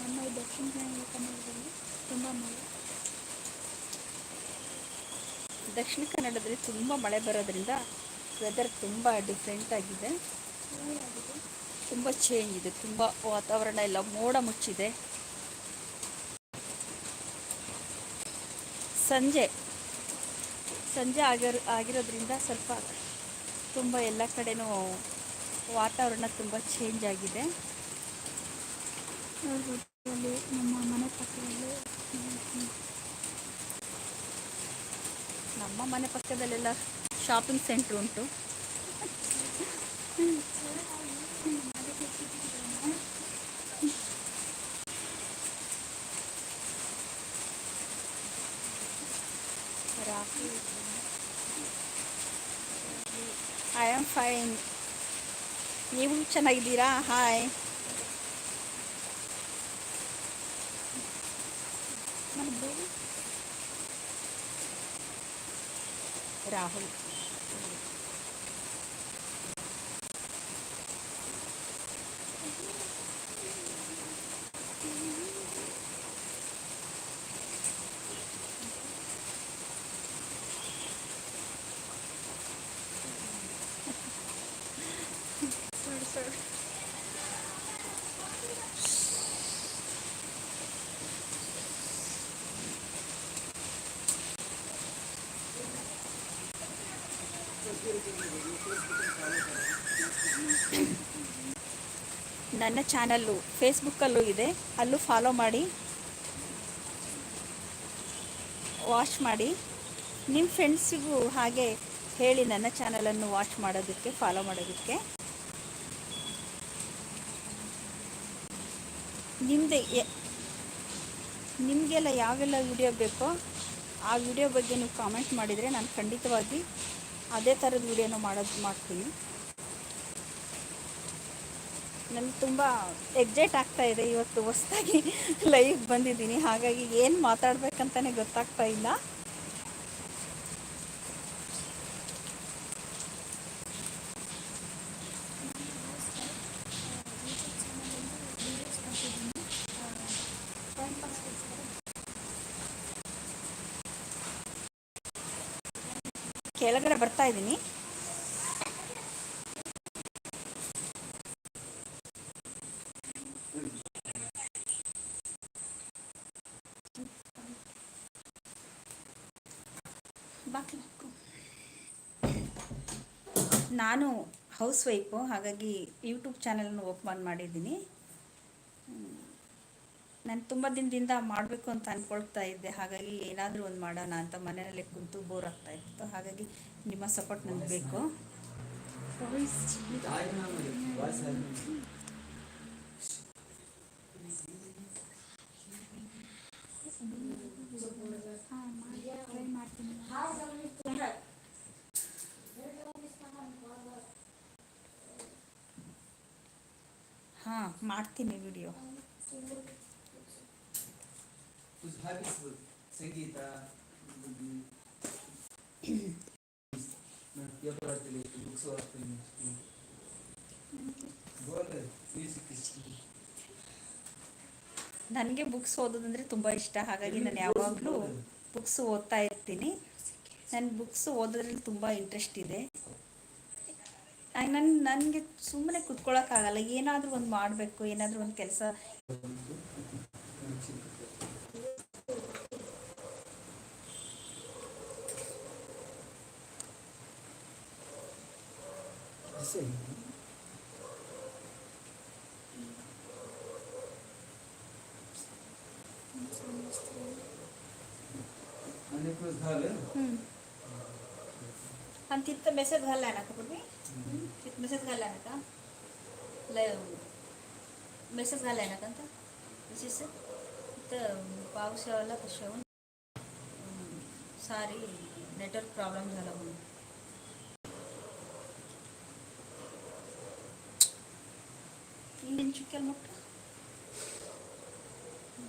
ನಮ್ಮ ಈ ದಕ್ಷಿಣ ಕನ್ನಡದಲ್ಲಿ ತುಂಬ ಮಳೆ. ದಕ್ಷಿಣ ಕನ್ನಡದಲ್ಲಿ ತುಂಬ ಮಳೆ ಬರೋದ್ರಿಂದ ವೆದರ್ ತುಂಬ ಡಿಫ್ರೆಂಟ್ ಆಗಿದೆ. ತುಂಬ ಚೇಂಜ್ ಇದೆ. ತುಂಬ ವಾತಾವರಣ ಎಲ್ಲ ಮೋಡ ಮುಚ್ಚಿದೆ. ಸಂಜೆ ಸಂಜೆ ಆಗಿರೋ, ಆಗಿರೋದ್ರಿಂದ ಸ್ವಲ್ಪ ತುಂಬ ಎಲ್ಲ ಕಡೆನೂ ವಾತಾವರಣ ತುಂಬ ಚೇಂಜ್ ಆಗಿದೆ. ನಮ್ಮ ಮನೆ ಪಕ್ಕದಲ್ಲಿ. ನಮ್ಮ ಮನೆ ಪಕ್ಕದಲ್ಲೆಲ್ಲ ಶಾಪಿಂಗ್ ಸೆಂಟ್ರ್ ಉಂಟು. ಐ ಆಮ್ ಫೈನ್ ನೀವು ಚೆನ್ನಾಗಿದ್ದೀರಾ ಹಾಯ್ ರಾಹುಲ್ ನನ್ನ ಚಾನಲ್ಲು ಫೇಸ್ಬುಕ್ಕಲ್ಲೂ ಇದೆ. ಅಲ್ಲೂ ಫಾಲೋ ಮಾಡಿ. ವಾಚ್ ಮಾಡಿ. ನಿಮ್ಮ ಫ್ರೆಂಡ್ಸಿಗೂ ಹಾಗೆ ಹೇಳಿ ನನ್ನ ಚಾನಲನ್ನು ವಾಚ್ ಮಾಡೋದಕ್ಕೆ ಫಾಲೋ ಮಾಡೋದಕ್ಕೆ. ನಿಮ್ಮದೇ ನಿಮಗೆಲ್ಲ ಯಾವೆಲ್ಲ ವಿಡಿಯೋ ಬೇಕೋ ಆ ವಿಡಿಯೋ ಬಗ್ಗೆ ನೀವು ಕಾಮೆಂಟ್ ಮಾಡಿದರೆ ನಾನು ಖಂಡಿತವಾಗಿ ಅದೇ ಥರದ ವಿಡಿಯೋನ ಮಾಡೋದು ಮಾಡ್ತೀನಿ. ನನಗೆ ತುಂಬ ಎಕ್ಸೈಟ್ ಆಗ್ತಾ ಇದೆ ಇವತ್ತು ಹೊಸ್ದಾಗಿ ಲೈವ್ ಬಂದಿದ್ದೀನಿ. ಹಾಗಾಗಿ ಏನು ಮಾತಾಡ್ಬೇಕಂತಲೇ ಗೊತ್ತಾಗ್ತಾ ಇಲ್ಲ. ಕೆಳಗಡೆ ಬರ್ತಾ ಇದ್ದೀನಿ. ನಾನು ಹೌಸ್ ವೈಫು ಹಾಗಾಗಿ ಯೂಟ್ಯೂಬ್ ಚಾನಲನ್ನು ಓಪನ್ ಮಾಡಿದ್ದೀನಿ. ನಾನು ತುಂಬ ದಿನದಿಂದ ಮಾಡಬೇಕು ಅಂತ ಅಂದ್ಕೊಳ್ತಾ ಇದ್ದೆ. ಹಾಗಾಗಿ ಏನಾದರೂ ಒಂದು ಮಾಡೋಣ ಅಂತ ಮನೆಯಲ್ಲೇ ಕುಂತು ಬೋರ್ ಆಗ್ತಾ ಇತ್ತು. ಹಾಗಾಗಿ ನಿಮ್ಮ ಸಪೋರ್ಟ್ ನನಗೆ ಬೇಕು. ಹಾಂ, ಮಾಡ್ತೀನಿ ವಿಡಿಯೋ ಸಂಗೀತ ಬುಕ್ಸ್ ನನಗೆ ಬುಕ್ಸ್ ಓದೋದಂದ್ರೆ ತುಂಬ ಇಷ್ಟ. ಹಾಗಾಗಿ ನಾನು ಯಾವಾಗಲೂ ಬುಕ್ಸ್ ಓದ್ತಾ ಇರ್ತೀನಿ. ನನ್ನ ಬುಕ್ಸ್ ಓದೋದ್ರಲ್ಲಿ ತುಂಬ ಇಂಟ್ರೆಸ್ಟ್ ಇದೆ. ನನ್ನ ನನಗೆ ಸುಮ್ಮನೆ ಕುತ್ಕೊಳ್ಳೋಕ್ಕಾಗಲ್ಲ ಏನಾದರೂ ಒಂದು ಮಾಡಬೇಕು ಏನಾದರೂ ಒಂದು ಕೆಲಸ. हम्म. आणि तिथं मेसेज घाललाय ना का पूर्वी? तिथं मेसेज घाललाय ना का? लय मेसेज घाललाय ना का विशेष तिथं पाऊस यावाला कशाहून सारी नेटवर्क प्रॉब्लेम झाला म्हणून. que él.